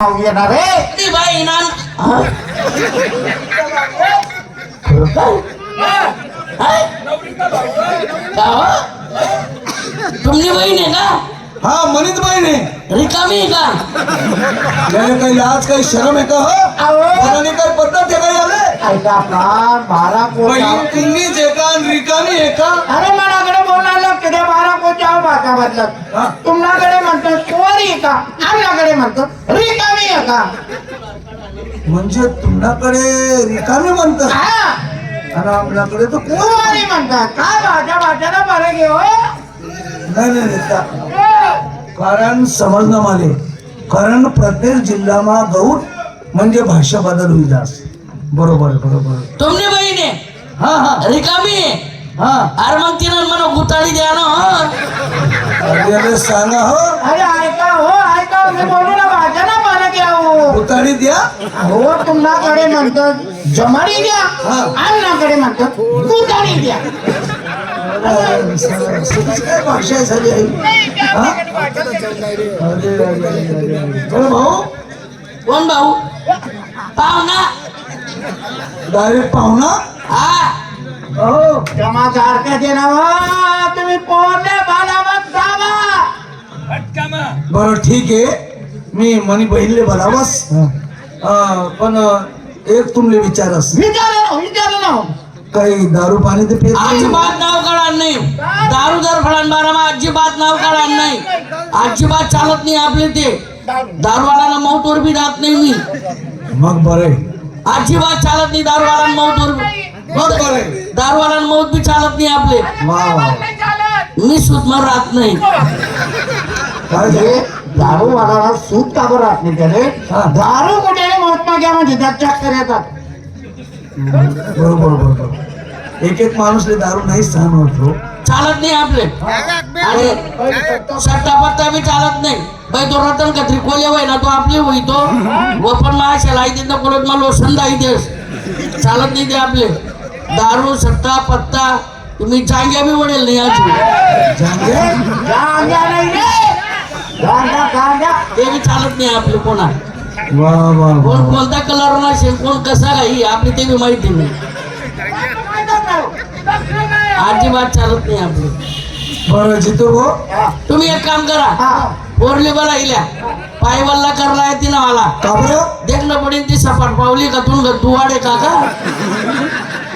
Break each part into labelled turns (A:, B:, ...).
A: नाव येणार आहे
B: ती बाई ना
A: हा? खरं काय?
B: हाय? का हो? तुमची बहीण आहे का
C: हा मनीत बहिणी
B: रिकामी आहे का
C: याने काही लाज काही शरम आहे का हो
A: अहो.
C: कोणाने काही पद्धत आहे का याले
A: ऐका आपला बारा
C: बहीण
A: कोटी
C: तिन्हीच आहे का आणि रिकामी आहे का
A: अरे मनाकडे बोलणार किती आहो भाषा बदलत. तुम्हाकडे म्हणतो कोरी का? आमच्याकडे म्हणतो रिकामी आहे का?
C: म्हणजे तुमच्याकडे रिकामी म्हणतात.
A: हा.
C: आणि आपल्याकडे तर कोण
A: म्हणतात काय भाषा भाषाला बरं घे हो
C: नाही नाही, कारण समजणं माले. कारण प्रत्येक जिल्हामा गौड म्हणजे भाषा बदल होईल बरोबर बरोबर.
B: तुमची बहीण आहे
C: हा हा.
B: रिकामी आहे.
C: हा
B: अरे मग तिनं मला गुताळी द्या ना हं.
C: अरे सांगा हो.
A: अरे ऐका हो ऐका. मी बोलू ना भाषा ना बरं घ्या हो
C: उतारी द्या.
A: हो तुम्हाकडे म्हणतो जमाडी द्या.
C: हा.
A: आमनाकडे म्हणतो कुतारी द्या.
C: काय भाषा झाली आहे हा? भाऊ.
B: कोण भाऊ? पाहुणा.
C: डायरेक्ट पाहुणा?
B: हा.
A: तुम्ही पोरले बालावत जावा
C: बरं ठीक आहे. Me money बहिणले बोलावस. पण एक तुमले विचारस.
A: विचारा विचारा ना.
C: काही दारू पाणी ते पेत नाही?
B: अजिबात नाव काढा नाही. दारू जर फळान बारा मग अजिबात नाव काढा नाही. अजिबात चालत नाही आपले ते. दारूवाल्याला मौतवर बी जात नाही मी.
C: मग बरे
B: अजिबात चालत नाही दारूवाला मौतवर
C: मग बरे
B: दारूवाला मौत बी चालत नाही आपले.
C: वा वा.
B: मी सुद्धा राहत नाही.
A: हे
C: झालं?
A: दारू वाला सूट का बरं राहत नाही त्याने. दारू कुठे महात्मा घ्या म्हणजे त्यात चक्कर येतात.
C: बरोबर बरोबर. एक एक माणूसले दारू नाही सहन होत हो.
B: चालत नाही आपले. आणि सट्टा पत्ता बी चालत नाही. बाई तो रतन का त्रिकोले वय ना तो आपले होई तो. व पण माझ्या लाई तिथं कोलत मला लोसन दाई देस. चालत नाही ते आपले. दारू सट्टा पत्ता तुम्ही चांग्या बी वडेल नाही अजून
C: जांगे
A: गांजा नाही रे. गांजा गांजा
B: ते बी चालत नाही आपले कोणा
C: वा वा वा.
B: कोण कोणता कलर नसेल कोण कसा काही आपली ते बी माहिती नाही. अजिबात चालत नाही आपले.
C: बरं जितो हो.
B: तुम्ही एक काम करा. पोरली बरा इल्या पाय वल्ला करला येते ना मला.
C: का
B: देखणं पडेल ती सपाट पावली का तुम दुवाडे काका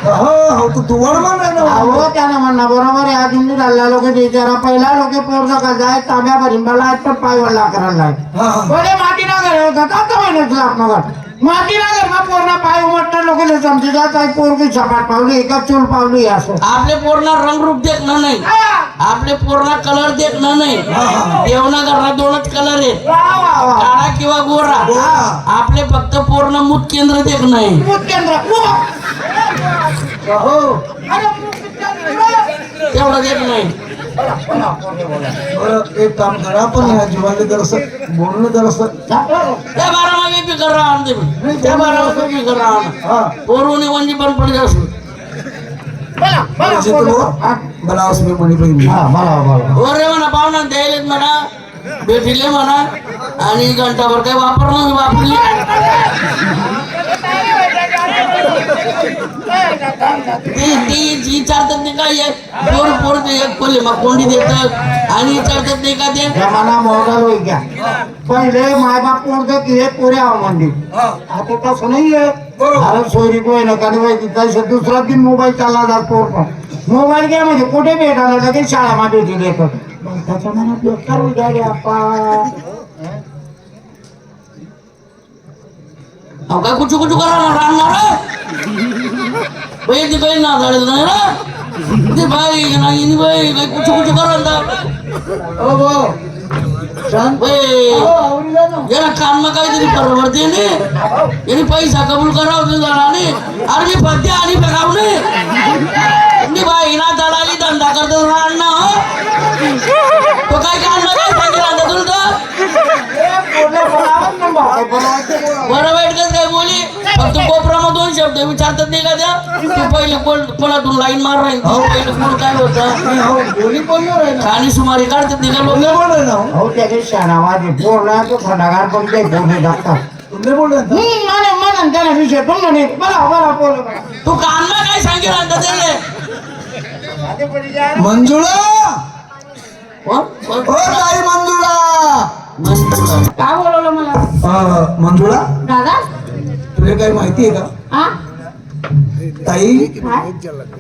C: हो हो तू दुवाड मान आहे ना.
A: अहो त्यानं म्हणणं बरोबर आहे. आज हिंदू झालेला लोक विचारा पहिला लोक पोरगा का जाय ताब्या भरीन मला आज पण पाय वडला करायला बोले माटी ना घर होता आता महिन्यात ना घर पाय उमटणार लोक समजी जात आहे पोरगी सपाट पावली एका चूल पावली असं.
B: आपले पोरणा रंगरूप देखणं नाही. आपले पोरणा कलर देखणं नाही. देवना घरला दोनच कलर
A: वा
B: काळा किंवा गोरा. आपले फक्त पूर्ण मूत केंद्र देखणं आहे.
A: मूत केंद्र.
C: हो.
B: तेवढं देत नाही
C: एक काम करा आपण ह्या जीवाले जर असं बोलणं जर असं
B: त्या बारा मागे बी कर रहा आमचे बी. त्या बारा मागे बी कर रहा
C: हा
B: पोरुणी म्हणजे पण पडले असू.
C: हो मला असं मी म्हणी
A: हा, बोला.
B: ओरे म्हणा पाहुणा द्यायलेत म्हणा भेटिले म्हणा आणि घंटाभर काही वापरणं मी वापरली ती ती जी विचारतात नाही का एक पोर पोर ते कोले मग कोंडी देतात. आणि विचारतात नाही का ते
A: जमाना मोबाईल होई गया पहिले मायबाप पोरते की हे पुरे आव मंदिर
C: हा.
A: आता तसं नाहीये.
C: बरोबर.
A: भारत सोयरी कोय ना काही माहिती तसे दुसरा दिन मोबाईल चालला जात पोर पण. मोबाईल घ्या म्हणजे कुठे भेटायला लगेच शाळामध्ये भेटी देतो मग त्याच्या मनात बेकार उद्या रे आपा
B: अहो काय कुचू कुचू करा? ना बाई काही कुचू कुचू करा ना.
C: हो भाऊ शांत.
B: बाई
C: हो, आवडीला ना.
B: जरा कानमा काहीतरी परवडते याने पैसा कबूल करावं ते जरा ने अरे मी पद्य आणि शब्द विचारतात नाही का त्या? तू पहिले कोण कोणातून लाईन मार राहील तू पहिले कोण काय होतं?
C: हो, ना.
B: खाणी सुमारी काढतात नाही का लोक?
C: तुमने बोल रहे ना. हो?
A: त्याचे शाणावादी पोरला तो खंडागार पण काही पोरणे टाकतात
C: तुमने बोल रहे ना.
A: हम्म, म्हणे म्हणून त्याला विषय पण म्हणे. बरा बरा बोल
B: तू कानमा काय सांगेल
C: मंजुळा!
B: कोण?
C: ओ
B: कोण?
C: ताई मंजुळा!
B: मंजुळा.
D: काय बोलवलं मला?
C: मंजुळा?
D: दादा?
C: तुला काही माहिती आहे का?
D: हा?
C: ताई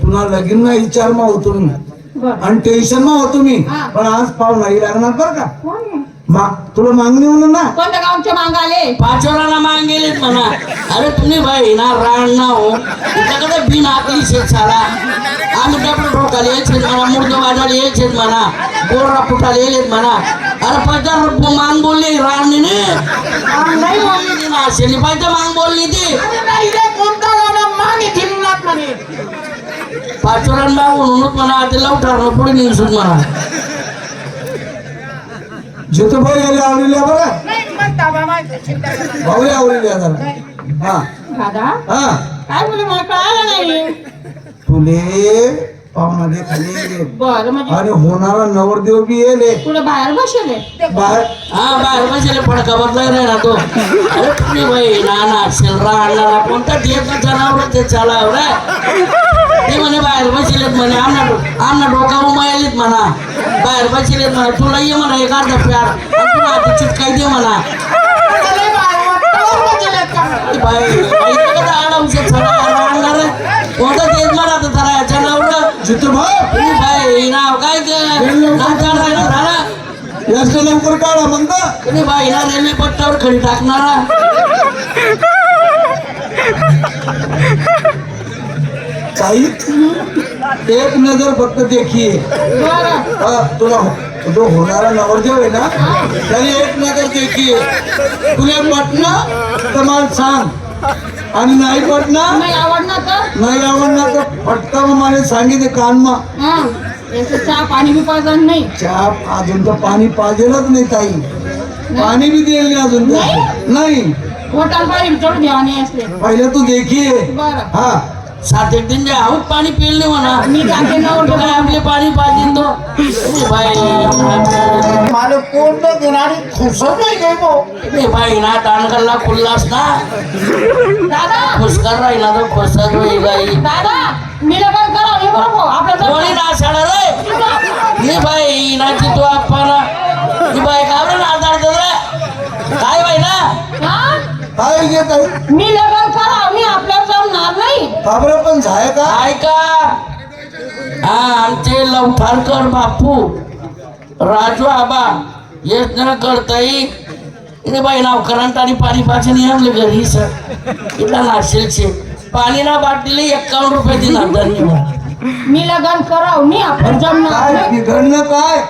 C: तुला लगीन ना विचार मा होतो मी. आणि टेन्शन मा होतो मी. पण आज पाहू नाही लागणार बरं का? मा तुला मागणी म्हणून ना?
D: कोणत्या गावचे मांग आले?
B: पाचोराला माग म्हणा. अरे तुम्ही भाई ना राण ना हो. तुझ्याकडे बिन आकली शेत साला. आम्ही डबल ठोकाला यायचेत म्हणा मुर्द वाजायला यायचेत म्हणा गोरा फुटाला येलेत म्हणा. अरे पचार मांग बोलली राणीने.
D: नाही बोलली.
B: ना शेली पाहिजे मांग बोलली ती. पाचोरान मागून म्हणा ते लवठार पुढे निघसून म्हणा.
C: भाऊ यायला आवडल्या बघा. भाऊ आवडल्या जरा. हा.
D: दादा
C: हा.
D: काय बोलू मला कळालं नाही.
C: तुले खाली
D: बर म्हणजे
C: आणि होणारा नवरदेव बी येले
D: बाहेर बसले
C: बाहेर.
B: हा बाहेर बसले फडका बदलाय रे ना तो अरे तुम्ही बाई नाना असेल राहणार कोणता देत जनावर ते चालाव रे? ते म्हणे बाहेर बसलेत म्हणे आमना आमना डोका उमायलेत म्हणा. बाहेर बसलेत म्हणा तुला ये म्हणा एक अर्धा प्यार आणि तुला आता चिटकाई दे म्हणा. अरे बाई बाई कसं आडावशे राहणार कोणता
C: भाऊ!
B: बाई नाव काय झाला
C: जास्त लवकर काढा म्हणता
B: तुम्ही बाई ना रेल्वे पट्ट्यावर खडी टाकणारा.
C: काही एक नजर फक्त देखीये हा, तुला हो- जो होणारा नवरदेव आहे ना त्याने एक नजर देखीये तुला पटना तर मला सांग. आणि नाही पटना
D: नाही आवडणार तर?
C: नाही आवडणार तर फटका मला सांगितले कानमा.
D: हा याचं चहा पाणी बी पाजन नाही.
C: चहा अजून तर पाणी पाजेलच नाही ताई. पाणी बी देईल नाही अजून तर. नाही?
D: पाणी नाही असले.
C: पहिले तू
D: बरं.
C: हा.
B: सात एक दिन जे आऊत पाणी पिले म्हणा
D: मी जाते
B: काय आपले पाणी पाहिजे तो. बाई
A: मला कोणतं घेणारी खुसत नाही गे गो
B: ए बाई ना खुल्लास ना
D: दादा!
B: खुशकर राहिला तर खुसत होई बाई.
D: दादा मी लग्न करा हे बरोबर. आपलं
B: कोणी ना साडा रे? मी बाई ना तू आपला मी बाई का बरं ना रे. काय बाई ना?
D: हा?
C: काय घेत आहे
D: मी लग्न करा मी आपल्याला जमणार नाही.
C: खबर पण झाय का?
B: ऐका. हा आमचे लवठारकर बापू. राजू आबा येत न करताई इथे बाई नाव करंट आणि पाणी पाचन आणले घरी सर. इथला नाशिल शे पाणी ना बाटलीला एक्कावन्न रुपये दिला धन्यवाद.
D: मी लग्न कराव मी आपण जमणार
C: काय
D: नाही.
C: बिघडणं काय?